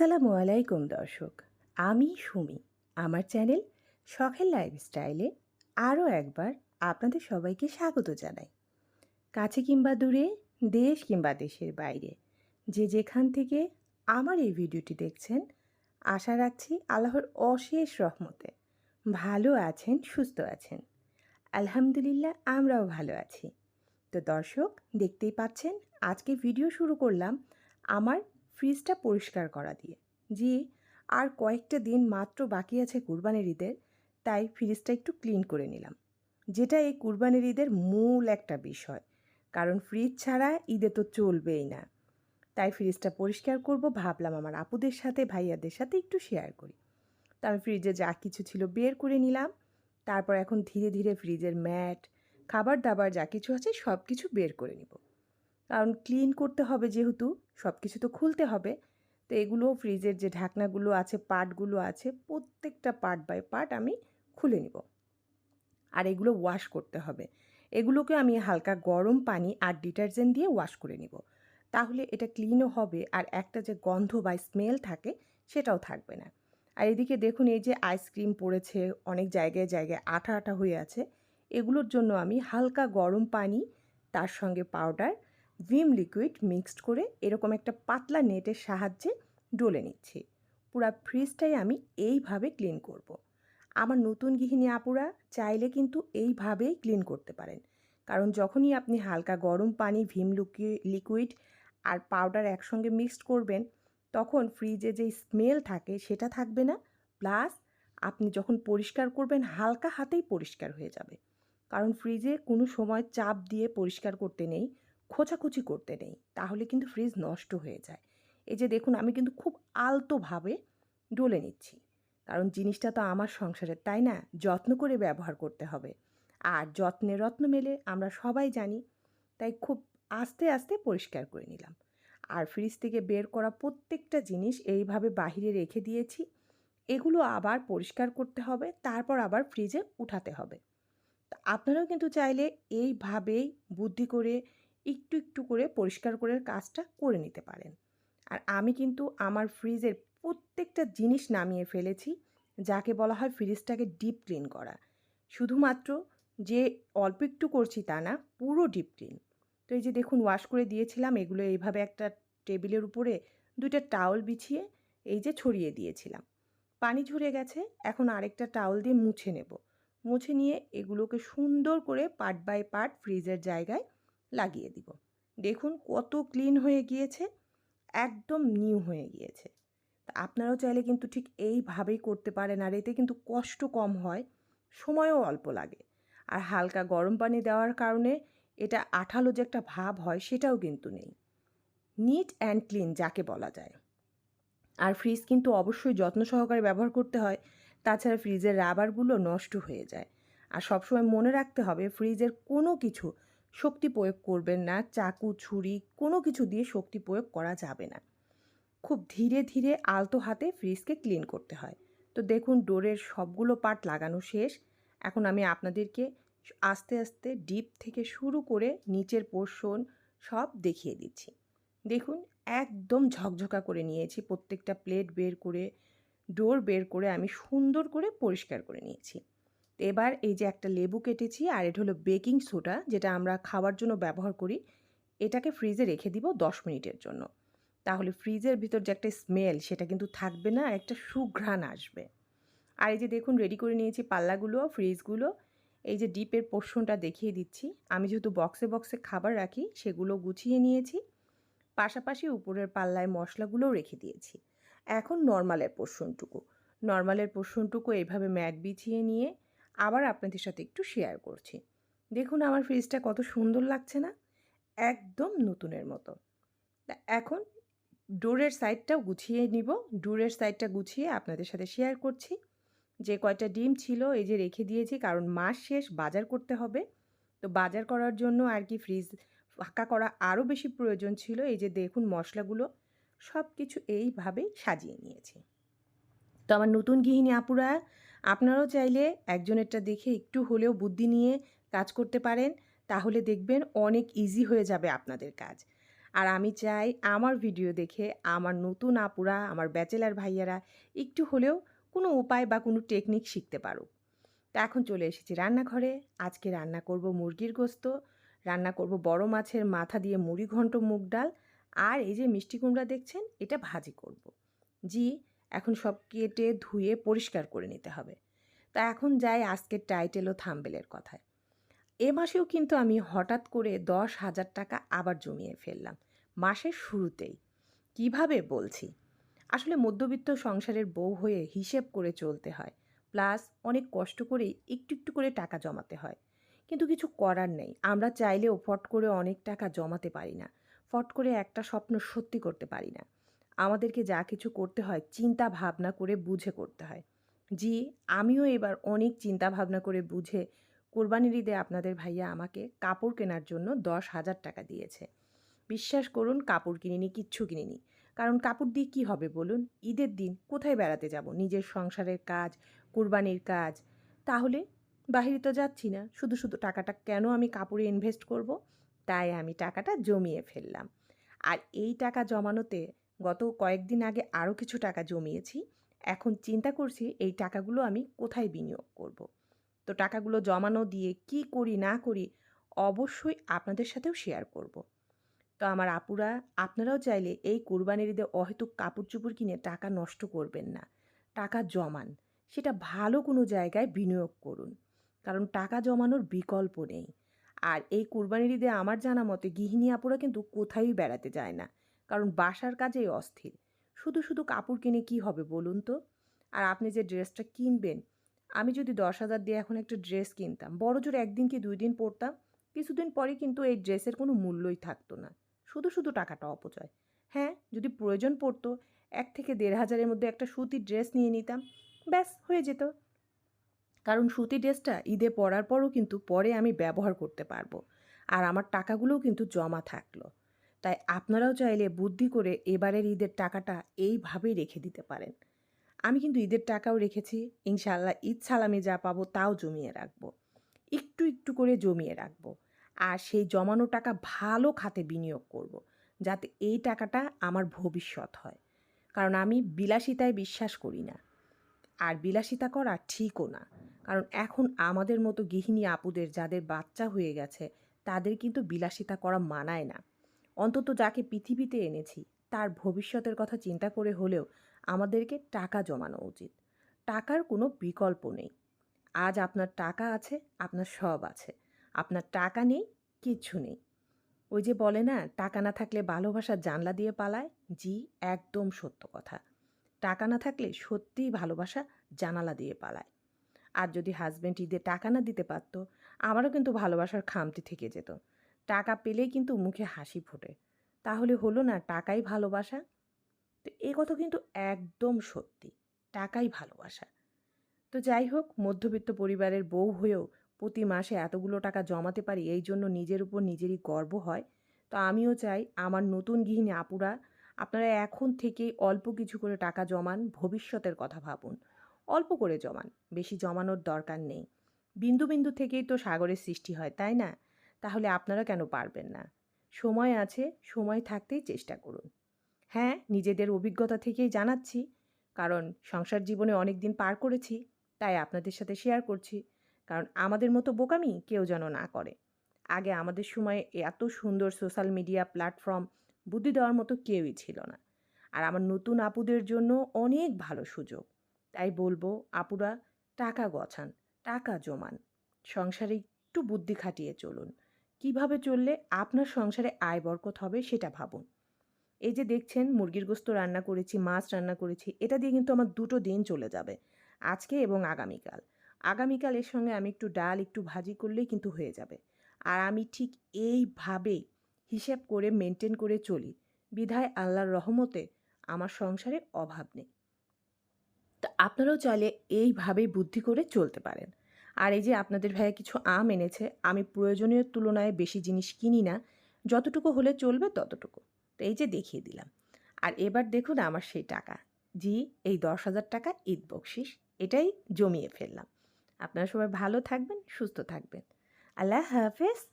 আসসালামু আলাইকুম, দর্শক। আমি সুমি। আমার চ্যানেল শখের লাইফস্টাইলে আরও একবার আপনাদের সবাইকে স্বাগত জানাই। কাছে কিংবা দূরে, দেশ কিংবা দেশের বাইরে, যে যেখান থেকে আমার এই ভিডিওটি দেখছেন, আশা রাখছি আল্লাহর অশেষ রহমতে ভালো আছেন, সুস্থ আছেন। আলহামদুলিল্লাহ, আমরাও ভালো আছি। তো দর্শক, দেখতেই পাচ্ছেন, আজকে ভিডিও শুরু করলাম আমার ফ্রিজটা পরিষ্কার করা দিয়ে। জি, আর কয়েকটা দিন মাত্র বাকি আছে কুরবানির ঈদের, তাই ফ্রিজটা একটু ক্লিন করে নিলাম। যেটা এই কুরবানির ঈদের মূল একটা বিষয়, কারণ ফ্রিজ ছাড়া ঈদে তো চলবেই না। তাই ফ্রিজটা পরিষ্কার করব ভাবলাম আমার আপুদের সাথে, ভাইয়াদের সাথে একটু শেয়ার করি। তো আমি ফ্রিজে যা কিছু ছিল বের করে নিলাম, তারপর এখন ধীরে ধীরে ফ্রিজের ম্যাট খাবার দাবার যা কিছু আছে সব কিছু বের করে নিব। কারণ ক্লিন করতে হবে যেহেতু সব কিছু তো খুলতে হবে। তো এগুলো ফ্রিজের যে ঢাকনাগুলো আছে, পার্টগুলো আছে, প্রত্যেকটা পার্ট বাই পার্ট আমি খুলে নিব। আর এগুলো ওয়াশ করতে হবে। এগুলোকে আমি হালকা গরম পানি আর ডিটারজেন্ট দিয়ে ওয়াশ করে নিব। তাহলে এটা ক্লিনও হবে আর একটা যে গন্ধ বা স্মেল থাকে, সেটাও থাকবে না। আর এদিকে দেখুন, এই যে আইসক্রিম পড়েছে, অনেক জায়গায় জায়গায় আঠা আঠা হয়ে আছে। এগুলোর জন্য আমি হালকা গরম পানি, তার সঙ্গে পাউডার ভিম লিকুইড মিক্সড করে এরকম একটা পাতলা নেটের সাহায্যে ডলে নিচ্ছি। পুরা ফ্রিজটাই আমি এইভাবে ক্লিন করব। আমার নতুন গৃহিণী আপুরা চাইলে কিন্তু এইভাবেই ক্লিন করতে পারেন। কারণ যখনই আপনি হালকা গরম পানি, ভিম লিকুইড আর পাউডার একসঙ্গে মিক্সড করবেন, তখন ফ্রিজে যে স্মেল থাকে সেটা থাকবে না। প্লাস আপনি যখন পরিষ্কার করবেন, হালকা হাতেই পরিষ্কার হয়ে যাবে। কারণ ফ্রিজে কোনো সময় চাপ দিয়ে পরিষ্কার করতে নেই। খোঁচাখুচি করতে নেই, তাহলে কিন্তু ফ্রিজ নষ্ট হয়ে যায়। এই যে দেখুন, আমি কিন্তু খুব আলতোভাবে ডলে নিচ্ছি। কারণ জিনিসটা তো আমার সংসারের, তাই না? যত্ন করে ব্যবহার করতে হবে। আর যত্নে রত্ন মেলে আমরা সবাই জানি, তাই খুব আস্তে আস্তে পরিষ্কার করে নিলাম। আর ফ্রিজ থেকে বের করা প্রত্যেকটা জিনিস এইভাবে বাহিরে রেখে দিয়েছি, এগুলো আবার পরিষ্কার করতে হবে, তারপর আবার ফ্রিজে উঠাতে হবে। আপনারাও কিন্তু চাইলে এইভাবেই বুদ্ধি করে একটু একটু করে পরিষ্কার করে কাজটা করে নিতে পারেন। আর আমি কিন্তু আমার ফ্রিজের প্রত্যেকটা জিনিস নামিয়ে ফেলেছি, যাকে বলা হয় ফ্রিজটাকে ডিপ ক্লিন করা। শুধুমাত্র যে অল্প একটু করছি তা না, পুরো ডিপ ক্লিন তো এই যে দেখুন ওয়াশ করে দিয়েছিলাম, এগুলো এইভাবে একটা টেবিলের উপরে দুইটা টাওয়াল বিছিয়ে এই যে ছড়িয়ে দিয়েছিলাম। পানি ঝরে গেছে, এখন আরেকটা টাওয়াল দিয়ে মুছে নেব। মুছে নিয়ে এগুলোকে সুন্দর করে পার্ট বাই পার্ট ফ্রিজের জায়গায় লাগিয়ে দিব। দেখুন কত ক্লিন হয়ে গিয়েছে, একদম নিউ হয়ে গিয়েছে। তা আপনারাও চাইলে কিন্তু ঠিক এইভাবেই করতে পারেন, আর এতে কিন্তু কষ্ট কম হয়, সময়ও অল্প লাগে। আর হালকা গরম পানি দেওয়ার কারণে এটা আঠালো যে একটা ভাব হয় সেটাও কিন্তু নেই। নিট অ্যান্ড ক্লিন যাকে বলা যায়। আর ফ্রিজ কিন্তু অবশ্যই যত্ন সহকারে ব্যবহার করতে হয়, তাছাড়া ফ্রিজের রাবারগুলো নষ্ট হয়ে যায়। আর সবসময় মনে রাখতে হবে ফ্রিজের কোনো কিছু শক্তি প্রয়োগ করবেন না, চাকু, ছুরি, কোনো কিছু দিয়ে শক্তি প্রয়োগ করা যাবে না। খুব ধীরে ধীরে আলতো হাতে ফ্রিজকে ক্লিন করতে হয়। তো দেখুন, ডোরের সবগুলো পার্ট লাগানো শেষ। এখন আমি আপনাদেরকে আস্তে আস্তে ডিপ থেকে শুরু করে নিচের পোর্শন সব দেখিয়ে দিচ্ছি। দেখুন, একদম ঝকঝকা করে নিয়েছি। প্রত্যেকটা প্লেট বের করে, ডোর বের করে আমি সুন্দর করে পরিষ্কার করে নিয়েছি। এবার এই যে একটা লেবু কেটেছি আর এটা হলো বেকিং সোডা, যেটা আমরা খাওয়ার জন্য ব্যবহার করি, এটাকে ফ্রিজে রেখে দিব দশ মিনিটের জন্য। তাহলে ফ্রিজের ভিতর যে একটা স্মেল, সেটা কিন্তু থাকবে না, একটা সুঘ্রাণ আসবে। আর এই যে দেখুন রেডি করে নিয়েছি পাল্লাগুলো, ফ্রিজগুলো। এই যে ডিপের পোর্শনটা দেখিয়ে দিচ্ছি। আমি যেহেতু বক্সে বক্সে খাবার রাখি, সেগুলো গুছিয়ে নিয়েছি। পাশাপাশি উপরের পাল্লায় মশলাগুলোও রেখে দিয়েছি। এখন নর্মালের পোর্শনটুকু নর্মালের পোর্শনটুকু এইভাবে ম্যাট বিছিয়ে নিয়ে আবার আপনাদের সাথে একটু শেয়ার করছি। দেখুন আমার ফ্রিজটা কত সুন্দর লাগছে না? একদম নতুনের মতো। এখন ডোরের সাইডটাও গুছিয়ে নিব। ডোরের সাইডটা গুছিয়ে আপনাদের সাথে শেয়ার করছি। যে কয়টা ডিম ছিল, এই যে রেখে দিয়েছি, কারণ মাস শেষ, বাজার করতে হবে। তো বাজার করার জন্য আর কি ফ্রিজ ফাঁকা করা আরও বেশি প্রয়োজন ছিল। এই যে দেখুন মশলাগুলো সব কিছু এইভাবে সাজিয়ে নিয়েছি। তো আমার নতুন গৃহিণী আপুরা আপনারাও চাইলে একজনেরটা দেখে একটু হলেও বুদ্ধি নিয়ে কাজ করতে পারেন, তাহলে দেখবেন অনেক ইজি হয়ে যাবে আপনাদের কাজ। আর আমি চাই আমার ভিডিও দেখে আমার নতুন আপুরা, আমার ব্যাচেলার ভাইয়ারা একটু হলেও কোনো উপায় বা কোনো টেকনিক শিখতে পারুক। তা এখন চলে এসেছি রান্নাঘরে। আজকে রান্না করব মুরগির গোস্ত, রান্না করব বড় মাছের মাথা দিয়ে মুড়ি ঘন্ট মুগ ডাল, আর এই যে মিষ্টি কুমড়া দেখছেন, এটা ভাজি করব। জি এখন সব কেটে ধুয়ে পরিষ্কার করে নিতে হবে। তা এখন যাই আজকের টাইটেল ও থাম্বেলের কথায়। এ মাসেও কিন্তু আমি হঠাৎ করে দশ হাজার টাকা আবার জমিয়ে ফেললাম। মাসের শুরুতেই। কীভাবে বলছি? আসলে মধ্যবিত্ত সংসারের বউ হয়ে হিসেব করে চলতে হয়। প্লাস অনেক কষ্ট করে একটু একটু করে টাকা জমাতে হয়। কিন্তু কিছু করার নেই। আমরা চাইলেও ফট করে অনেক টাকা জমাতে পারি না। ফট করে একটা স্বপ্ন সত্যি করতে পারি না। আমাদেরকে যা কিছু করতে হয়, চিন্তা ভাবনা করে বুঝে করতে হয়। জি, আমিও এবার অনেক চিন্তা ভাবনা করে বুঝে কোরবানির ঈদে আপনাদের ভাইয়া আমাকে কাপড় কেনার জন্য দশ হাজার টাকা দিয়েছে। বিশ্বাস করুন, কাপড় কিনিনি, কিচ্ছু কিনিনি। কারণ কাপড় দিয়ে কী হবে বলুন? ঈদের দিন কোথায় বেড়াতে যাব? নিজের সংসারের কাজ, কোরবানির কাজ। তাহলে বাহিরে তো যাচ্ছি না। শুধু শুধু টাকাটা কেন আমি কাপড়ে ইনভেস্ট করব? তাই আমি টাকাটা জমিয়ে ফেললাম। আর এই টাকা জমানোতে গত কয়েকদিন আগে আরও কিছু টাকা জমিয়েছি। এখন চিন্তা করছি এই টাকাগুলো আমি কোথায় বিনিয়োগ করব। তো টাকাগুলো জমানো দিয়ে কি করি, না করি অবশ্যই আপনাদের সাথেও শেয়ার করব। তো আমার আপুরা, আপনারাও চাইলে এই কোরবানির ঈদে অহেতুক কাপড় চুপড় কিনে টাকা নষ্ট করবেন না। টাকা জমান, সেটা ভালো কোনো জায়গায় বিনিয়োগ করুন। কারণ টাকা জমানোর বিকল্প নেই। আর এই কোরবানির ঈদে আমার জানা মতে গৃহিণী আপুরা কিন্তু কোথায়ই বেড়াতে যায় না। কারণ বাসার কাজেই অস্থির। শুধু শুধু কাপড় কিনে কি হবে বলুন তো? আর আপনি যে ড্রেসটা কিনবেন, আমি যদি দশ হাজার দিয়ে এখন একটা ড্রেস কিনতাম, বড় জোর একদিন কি দুই দিন পরতাম? কিছুদিন পরে কিন্তু এই ড্রেসের কোনো মূল্যই থাকতো না। শুধু শুধু টাকাটা অপচয়। হ্যাঁ যদি প্রয়োজন পড়তো, এক থেকে দেড় হাজারের মধ্যে একটা সুতির ড্রেস নিয়ে নিতাম, ব্যাস, হয়ে যেত। কারণ সুতি ড্রেসটা ঈদে পরার পরও কিন্তু পরে আমি ব্যবহার করতে পারব। আর আমার টাকাগুলোও কিন্তু জমা থাকল। তাই আপনারাও চাইলে বুদ্ধি করে এবারের ঈদের টাকাটা এইভাবেই রেখে দিতে পারেন। আমি কিন্তু ঈদের টাকাও রেখেছি ইনশাল্লাহ ঈদ সালামে যা পাবো তাও জমিয়ে রাখব। একটু একটু করে জমিয়ে রাখব। আর সেই জমানো টাকা ভালো খাতে বিনিয়োগ করব। যাতে এই টাকাটা আমার ভবিষ্যৎ হয়। কারণ আমি বিলাসিতায় বিশ্বাস করি না। আর বিলাসিতা করা ঠিকও না। কারণ এখন আমাদের মতো গৃহিণী আপুদের, যাদের বাচ্চা হয়ে গেছে, তাদের কিন্তু বিলাসিতা করা মানায় না। অন্তত যাকে পৃথিবীতে এনেছি, তার ভবিষ্যতের কথা চিন্তা করে হলেও আমাদেরকে টাকা জমানো উচিত। টাকার কোনো বিকল্প নেই। আজ আপনার টাকা আছে, আপনার সব আছে। আপনার টাকা নেই, কিচ্ছু নেই। ওই যে বলে না, টাকা না থাকলে ভালোবাসার জানলা দিয়ে পালায়, জি, একদম সত্য কথা। টাকা না থাকলে সত্যিই ভালোবাসা জানালা দিয়ে পালায়। আর যদি হাজব্যান্ড ঈদে টাকা না দিতে পারত, আমারও কিন্তু ভালোবাসার খামতি থেকে যেত। টাকা পেলেই কিন্তু মুখে হাসি ফোটে। তাহলে হলো না টাকাই ভালোবাসা? তো এ কথা কিন্তু একদম সত্যি, টাকাই ভালোবাসা। তো যাই হোক, মধ্যবিত্ত পরিবারের বউ হয়েও প্রতি মাসে এতগুলো টাকা জমাতে পারি, এই জন্য নিজের উপর নিজেরই গর্ব হয়। তো আমিও চাই আমার নতুন গৃহিণী আপুরা, আপনারা এখন থেকেই অল্প কিছু করে টাকা জমান, ভবিষ্যতের কথা ভাবুন। অল্প করে জমান, বেশি জমানোর দরকার নেই। বিন্দু বিন্দু থেকেই তো সাগরের সৃষ্টি হয়, তাই না? তাহলে আপনারা কেন পারবেন না? সময় আছে, সময় থাকতেই চেষ্টা করুন। হ্যাঁ নিজেদের অভিজ্ঞতা থেকেই জানাচ্ছি, কারণ সংসার জীবনে অনেক দিন পার করেছি, তাই আপনাদের সাথে শেয়ার করছি, কারণ আমাদের মতো বোকামি কেউ যেন না করে। আগে আমাদের সময়ে এত সুন্দর সোশ্যাল মিডিয়া প্ল্যাটফর্ম বুদ্ধি দেওয়ার মতো কেউই ছিল না। আর আমার নতুন আপুদের জন্য অনেক ভালো সুযোগ। তাই বলব, আপুরা টাকা গছান, টাকা জমান, সংসারে একটু বুদ্ধি খাটিয়ে চলুন। কীভাবে চললে আপনার সংসারে আয় বরকত হবে সেটা ভাবুন। এই যে দেখছেন, মুরগির গোস্ত রান্না করেছি, মাছ রান্না করেছি, এটা দিয়ে কিন্তু আমার দুটো দিন চলে যাবে, আজকে এবং আগামীকাল। আগামীকাল এর সঙ্গে আমি একটু ডাল, একটু ভাজি করলেই কিন্তু হয়ে যাবে। আর আমি ঠিক এইভাবেই হিসেব করে মেনটেন করে চলি, বিধায় আল্লাহর রহমতে আমার সংসারে অভাব নেই। তা আপনারাও চাইলে এইভাবেই বুদ্ধি করে চলতে পারেন। আর এই যে আপনাদের ভাইয়া কিছু আম এনেছে, আমি প্রয়োজনীয় তুলনায় বেশি জিনিস কিনি না। যতটুকু হলে চলবে ততটুকু। তো এই যে দেখিয়ে দিলাম। আর এবার দেখুন আমার সেই টাকা। জি, এই দশ হাজার টাকা ঈদ বকশিস, এটাই জমিয়ে ফেললাম। আপনারা সবাই ভালো থাকবেন, সুস্থ থাকবেন। আল্লাহ হাফেজ।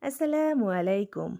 আসসালামু আলাইকুম।